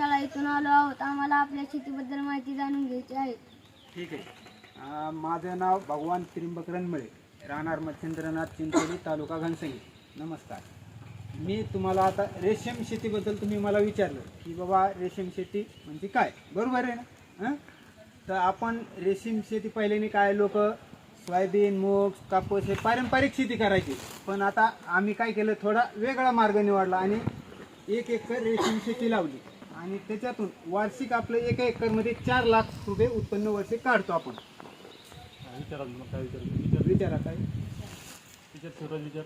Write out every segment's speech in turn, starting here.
शाळा इथून आलो आहोत. आम्हाला आपल्या शेतीबद्दल माहिती जाणून घ्यायची आहे. ठीक आहे. अं, माझं नाव भगवान त्रिंबक रणमळे राहणार मच्छिंद्रनाथ चिंचोली तालुका घनसंगी. नमस्कार. मी तुम्हाला आता रेशीम शेतीबद्दल तुम्ही मला विचारलं की बाबा रेशीम शेती म्हणजे काय? बरोबर आहे ना? हं? तर आपण रेशीम शेती पहिल्याने काय लोक सोयाबीन मूग कापूस हे पारंपरिक शेती करायची. पण आता आम्ही काय केलं थोडा वेगळा मार्ग निवडला आणि एक एकर रेशीम शेती लावली. आणि त्याच्यातून वार्षिक आपलं एका एकरमध्ये चार लाख रुपये उत्पन्न वर्षी काढतो आपण. विचारा मग काय विचार विचार. विचारा काय? विचार सूरज विचार.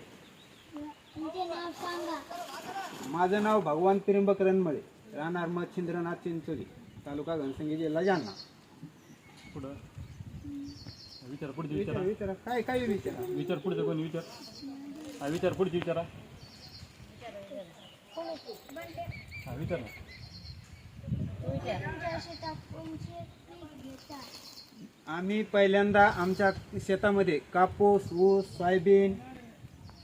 माझं नाव भगवान त्रिंबक रणमळे राहणार मच्छिंद्रनाथ चिंचोली तालुका घनसंगी जिल्हा जालना. पुढं? विचार पुढचे विचारा. विचारा विचारा. काय काय विचारा? विचार पुढचं कोणी विचार? हा विचार पुढचे विचारा. हा विचार. ना तुमच्या शेतात कोणते पीक घेतात आम्ही पहिल्यांदा आमच्या शेतामध्ये कापूस ऊस सोयाबीन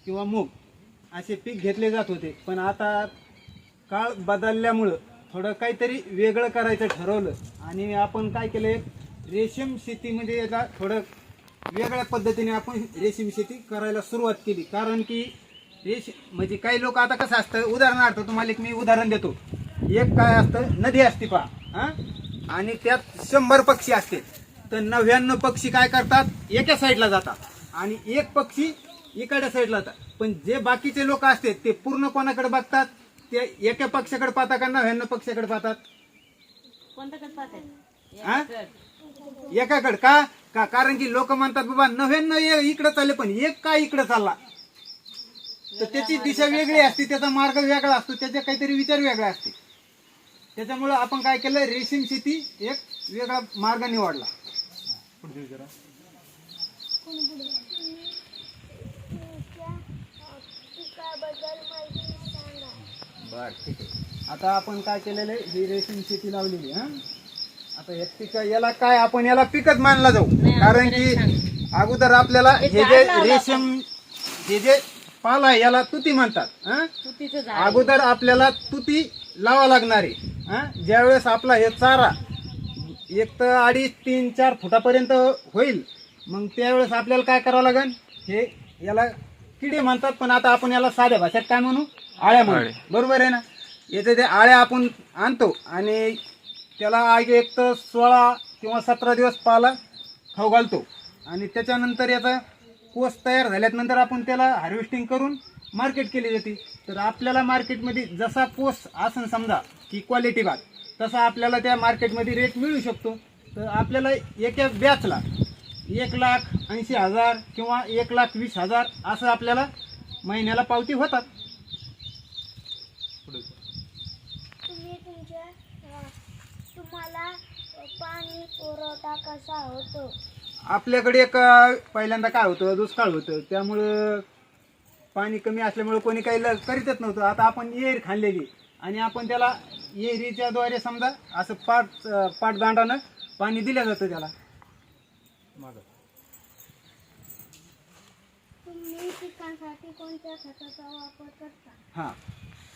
किंवा मूग असे पीक घेतले जात होते. पण आता काळ बदलल्यामुळं थोडं काहीतरी वेगळं करायचं ठरवलं. आणि आपण काय केलं एक रेशीम शेतीमध्ये याचा थोडं वेगळ्या पद्धतीने आपण रेशीम शेती करायला सुरुवात केली. कारण की रेश म्हणजे काही लोक आता कसं असतं? उदाहरणार्थ तुम्हाला एक मी उदाहरण देतो. एक काय असतं? नदी असते पहा. हां? आणि त्यात शंभर पक्षी असते. तर नव्याण्णव पक्षी काय करतात? एका साईडला जातात. आणि एक पक्षी इकडच्या साईडला जातात. पण जे बाकीचे लोक असतात ते पूर्ण कोणाकडे बघतात? ते एका पक्षाकडे पाहतात का नव्याण्णव पक्षाकडे पाहतात? हा? एकाकडे का? का? कारण की लोक म्हणतात बाबा नव्याण्णव इकडे चालले पण एक का इकडे चालला? तर त्याची दिशा वेगळी असते त्याचा मार्ग वेगळा असतो त्याचे काहीतरी विचार वेगळे असते. त्याच्यामुळं आपण काय केलं रेशीम शेती एक वेगळा मार्ग निवडला. बर ठीक आहे. आता आपण काय केलेलं आहे? ही रेशीम शेती लावलेली हा? आता हे पिक याला काय आपण याला पिकच मानला जाऊ. कारण की अगोदर आपल्याला हे जे रेशीम हे जे पाला आहे याला तुती म्हणतात हा? अगोदर आपल्याला तुती लावा लागणार आहे हा? ज्यावेळेस आपला हे चारा एक तर अडीच तीन चार फुटापर्यंत होईल मग त्यावेळेस आपल्याला काय करावं लागेल हे याला किडे म्हणतात पण आता आपण याला साध्या भाषेत काय म्हणू? आळ्या म्हणू. बरोबर आहे ना? याचे ते आळ्या आपण आणतो आणि त्याला आगे एक तर सोळा किंवा सतरा दिवस पाला खाऊ घालतो. आणि त्याच्यानंतर याचा कोस तयार झाल्यानंतर आपण त्याला हार्वेस्टिंग करून मार्केट केली जाते. तर आपल्याला मार्केटमध्ये जसा कोस असन समजा की क्वालिटी भाग तसा आपल्याला त्या मार्केटमध्ये रेट मिळू शकतो. तर आपल्याला एका बॅचला एक लाख ऐंशी हजार किंवा एक लाख वीस हजार असं आपल्याला महिन्याला पावती होतात. तुम्ही तुमच्या तुम्हाला अ, पाणी पुरवठा कसा होतो? आपल्याकडे एक पहिल्यांदा काय होतं? दुष्काळ होतं. त्यामुळं पाणी कमी असल्यामुळं कोणी काही ल- करीतच नव्हतं. आता आपण येर खाल्लेली आणि आपण त्याला येरीच्या द्वारे समजा असं पाट पाटदांडानं पाणी दिलं जातं त्याला. मागं. तुम्ही पिकांसाठी कोणत्या खताचा वापर करता? हा.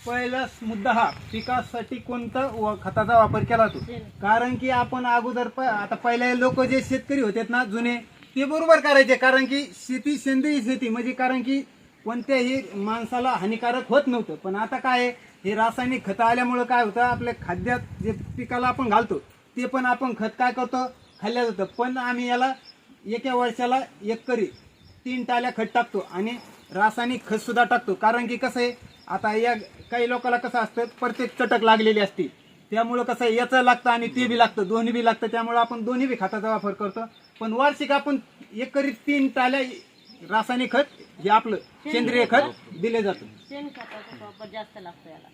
पहिला मुद्दा हा पिकासाठी कोणता व खताचा वापर केला जातो कारण की आपण अगोदर प- आता पहिले लोक जे शेतकरी होते ना जुने ते बरोबर करायचे. कारण की शेती सेंद्रिय शेती. म्हणजे कारण की कोणत्याही माणसाला हानिकारक होत नव्हतं. पण आता काय आहे, हे रासायनिक खतं आल्यामुळं काय होतं आपल्या खाद्यात जे पिकाला आपण घालतो ते पण आपण खत काय करतो? खाल्ल्या जातं. पण आम्ही याला एका वर्षाला एक करी तीन टाल्या खत टाकतो आणि रासायनिक खत सुद्धा टाकतो. कारण की कसं आहे आता या काही लोकांना कसं असतं प्रत्येक चटक लागलेली असते. त्यामुळं कसं आहे याचं लागतं आणि ते बी लागतं दोन्ही बी लागतं. त्यामुळं आपण दोन्ही बी खताचा वापर करतो. पण वार्षिक आपण एकरी तीन टाल्या रासायनिक खत हे आपलं सेंद्रिय खत दिले जातं. शेणखताचा वापर जास्त लागतो याला.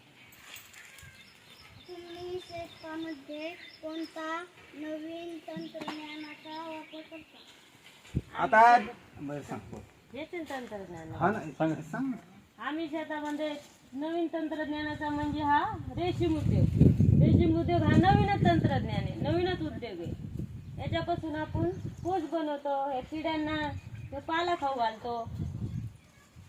तुम्ही शेतामध्ये कोणता नवीन तंत्रज्ञानाचा वापर करता? आता बरं सांग. हेच तंत्रज्ञान. हा ना सांग सांग. ना. आम्ही शेतामध्ये नवीन तंत्रज्ञानाचा म्हणजे हा रेशीम उद्योग. रेशीम उद्योग हा नवीनच तंत्रज्ञान आहे नवीनच उद्योग आहे. याच्यापासून आपण पोच बनवतो या किड्यांना ते पाला खाऊ घालतो.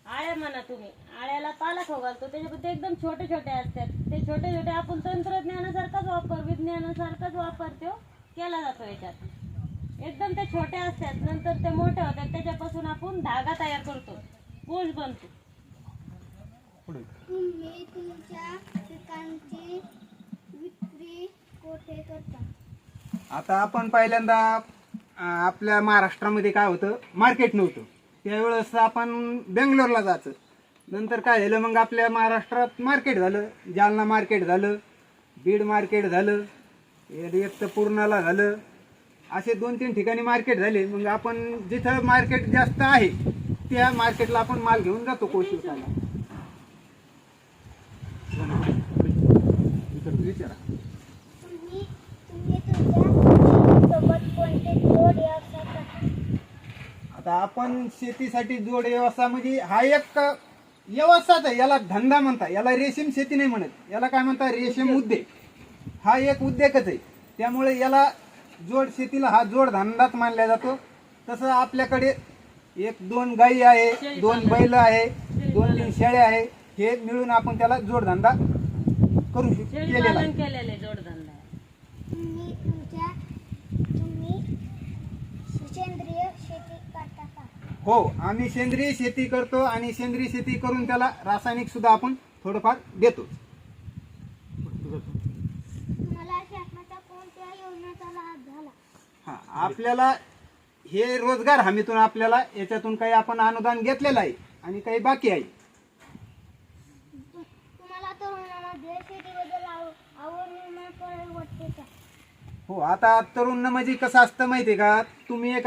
आळ्या म्हणा तुम्ही. आळ्याला पाला खाऊ घालतो. त्याच्यामध्ये एकदम छोटे छोटे असतात. ते छोटे छोटे आपण तंत्रज्ञानासारखाच तंत्रज्ञानासारखाच वापर तो केला जातो याच्यात. एकदम ते छोटे असतात. नंतर ते मोठे होतात. त्याच्यापासून आपण धागा तयार करतो. पोष बनतो. पुढे. तुम्ही तुमच्या पिकांची विक्री कोठे करता? आता आपण पहिल्यांदा आपल्या महाराष्ट्रामध्ये काय होतं मार्केट नव्हतं. त्यावेळेस आपण बेंगलोरला जायचं. नंतर काय झालं मग आपल्या महाराष्ट्रात मार्केट झालं जालना मार्केट झालं बीड मार्केट झालं एक तर पूर्णाला झालं. असे दोन तीन ठिकाणी मार्केट झाले. मग आपण जिथं मार्केट जास्त आहे त्या मार्केटला आपण माल घेऊन जातो कोशिश विचारा तुम्ही तुम्ही तुमच्यासोबत कोणते जोड व्यवसाय करता आता आपण शेतीसाठी जोड व्यवसाय म्हणजे हा एक व्यवसायच आहे. याला धंदा म्हणता याला रेशीम शेती नाही म्हणत. याला काय म्हणता रेशीम उद्योग. हा एक उद्योगच आहे. त्यामुळे याला जोड शेतीला हा जोड धंदाच मानला जातो. तसं आपल्याकडे एक दोन गाई आहे दोन बैल आहे दोन तीन शेळ्या आहे. हे मिळून आपण त्याला जोडधंदा करू शक- शेळी केलेला आहे केलेले जोडधंदा आहे. तुम्ही तुमच्या तुम्ही सेंद्रिय शेती करता का हो आम्ही सेंद्रिय शेती करतो आणि सेंद्रिय शेती करून त्याला रासायनिक सुद्धा आपण थोडंफार देतो. हा आपल्याला हे रोजगार हमीतून आपल्याला याच्यातून काही आपण अनुदान घेतलेलं आहे आणि काही बाकी आहे. हो आता तरुण म्हणजे कसं असतं माहिती आहे का? तुम्ही एक